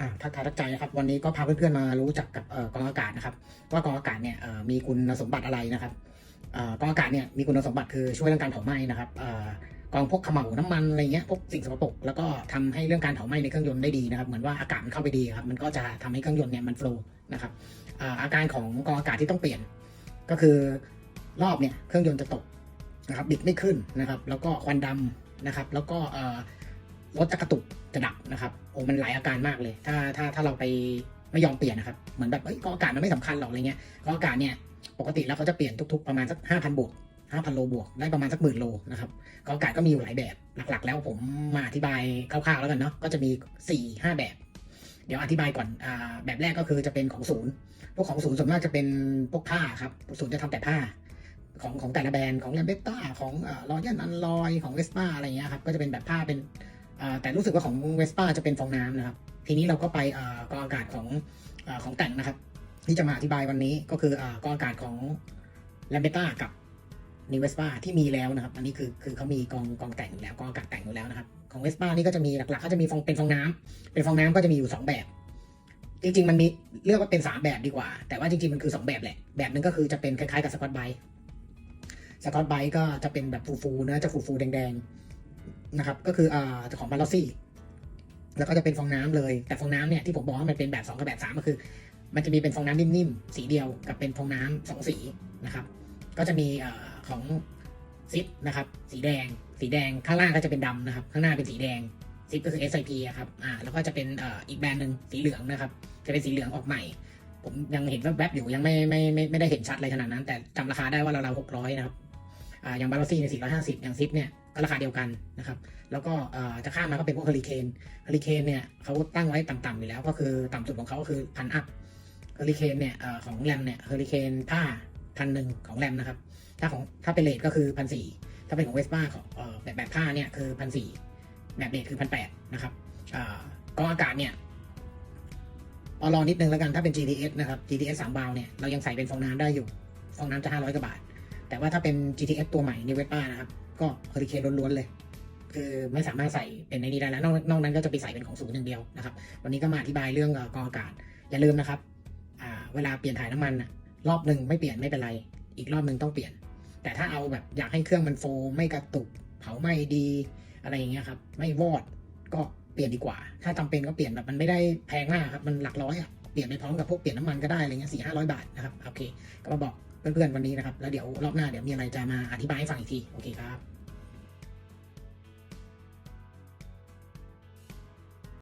อ่าทักทายทักใจนะครับวันนี้ก็พาเพื่อนๆมารู้จักกับเอ่อกองอากาศนะครับว่ากองอากาศเนี่ยมีคุณสมบัติอะไรนะครับเอ่อกองอากาศเนี่ยมีคุณสมบัติคือช่วยเรื่องการเผาไหม้นะครับเอ่อกองพวกขม่าน้ำมันอะไรเงี้ยพวกสิ่งสกปรกแล้วก็ทำให้เรื่องการเผาไหม้ในเครื่องยนต์ได้ดีนะครับเหมือนว่าอากาศมันเข้าไปดีครับมันก็จะทำให้เครื่องยนต์เนี่ยมันโฟล์นะครับอาการของกองอากาศที่ต้องเปลี่ยน ก็คือรอบเนี่ยเครื่องยนต์จะตกนะครับบิดไม่ขึ้นนะครับ แล้วก็ควันดำนะครับ แล้วก็รถจะกระตุก มันหลายอาการมากเลย ถ้าถ้าถ้าเราไปไม่ยอมเปลี่ยนนะครับ เหมือนแบบเอ้ยกองอากาศมันไม่สำคัญหรอกอะไรเงี้ยกองอากาศเนี่ยปกติแล้วเขาจะเปลี่ยนทุก ๆ ประมาณสักห้าพันบวกห้าพันโลบวกได้ประมาณสักหมื่นโลนะครับกองอากาศก็มีอยู่หลายแบบหลักๆ แล้วผมมาอธิบายคร่าวๆแล้วกันเนาะก็จะมีสี่ห้าแบบ เดี๋ยวอธิบายก่อนอ่าแบบแรกก็คือจะเป็นของศูนย์พวกของศูนย์ส่วนมากจะเป็นพวกผ้าครับศูนย์จะทำแต่ผ้าของของแต่ละแบรนด์ของแลมเบต้าของรอยันอันลอยของเวสป้าอะไรเงี้ยครับก็จะเป็นแบบผ้าเป็น แต่รู้สึกว่าของเวสป้าจะเป็นฟองน้ำนะครับ ทีนี้เราก็ไปอกองอากาศของอของแต่งนะครับ ที่จะมาอธิบายวันนี้ก็คืออกองอากาศของแลมเบต้ากับนิวเวสป้าที่มีแล้วนะครับ อันนี้คือคือเขามีกองกองแต่งแล้วกองอากาศแต่งอยู่แล้วนะครับ ของเวสป้านี่ก็จะมีหลักๆก็จะมีฟองเป็นฟองน้ำเป็นฟองน้ำก็จะมีอยู่สองแบบ จริง ๆ มันมีเรียกว่าเป็นสามแบบดีกว่า แต่ว่าจริง ๆ มันคือสองแบบแหละ แบบหนึ่งก็คือจะเป็นคล้ายๆกับสกอตไบสกอตไบก็จะเป็นแบบฟูๆนื้อจะฟูๆแดงๆ นะครับ ก็คืออ่าของบาลอซี่แล้วก็จะเป็นฟองน้ำเลย แต่ฟองน้ำเนี่ยที่ผมบอกว่ามันเป็นแบบสองกับแบบสามก็คือ มันจะมีเป็นฟองน้ำนิ่มๆ สีเดียวกับเป็นฟองน้ำสองสีนะครับ ก็จะมีอของซิปนะครับ สีแดง สีแดงข้างล่างก็จะเป็นดำนะครับ ข้างหน้าเป็นสีแดงซิปก็คือ SIP อะครับอ่าแล้วก็จะเป็นออีกแบรนด์หนึ่งสีเหลืองนะครับ จะเป็นสีเหลืองออกใหม่ ผมยังเห็นแวบๆอยู่ยังไม่ไม่ไม่ไม่ได้เห็นชัดอะไรขนาดนั้น แต่จำราคาได้ว่าเราๆหกร้อยนะครับ อย่างบาร์ซี่เนี่ยสี่ร้อย่างซิปเนี่ยก็ราคาเดียวกันนะครับ แล้วก็จะข้ามมาก็เป็นพวกเฮอริเคนเฮอริเคนเนี่ยเขาตั้งไว้ต่ำๆอยู่แล้วก็คือต่ำสุดของเขาก็คือพันอัพเฮอริเคนเนี่ยของแรมเนี่ยเฮอริเคนผ้าพันหนึ่งของแรมนะครับ ถ้าของถ้าเป็นเลทก็คือพันสี่ถ้าเป็นของเวสป้าของเอ่อแบบแบบผ้าเนี่ยคือพันสี่แบบเลทคือพันแปดนะครับกองอากาศเนี่ยเอารอนิดนึงแล้วกันถ้าเป็น GTS นะครับ GTS 3บาวเนี่ยเรายังใส่เป็นฟองน้ำได้อยู่ ฟองน้ำจะ 500กว่าบาท แต่ว่าถ้าเป็น GTS ตัวใหม่นิเวป้านะครับ ก็เฮอริเคนล้วนๆเลย คือไม่สามารถใส่เป็นในนี้ได้แล้วนอกนอกนั้นก็จะไปใส่เป็นของศูนย์อย่างเดียวนะครับ วันนี้ก็มาอธิบายเรื่องเอ่อกองอากาศ อย่าลืมนะครับเวลาเปลี่ยนถ่ายน้ำมันรอบหนึ่งไม่เปลี่ยนไม่เป็นไร อีกรอบหนึ่งต้องเปลี่ยน แต่ถ้าเอาแบบอยากให้เครื่องมันโฟไม่กระตุกเผาไหม้ดีอะไรอย่างเงี้ยครับ ไม่วอดก็เปลี่ยนดีกว่า ถ้าจำเป็นก็เปลี่ยนแบบมันไม่ได้แพงมากครับ มันหลักร้อยอะเปลี่ยนไปพร้อมกับพวกเปลี่ยนน้ำมันก็ได้อะไรเงี้ยสี่ห้าร้อยบาทนะครับ โอเค ก็มาบอก เพื่อนๆวันนี้นะครับ แล้วเดี๋ยวรอบหน้าเดี๋ยวมีอะไรจะมาอธิบายให้ฟังอีกที โอเคครับ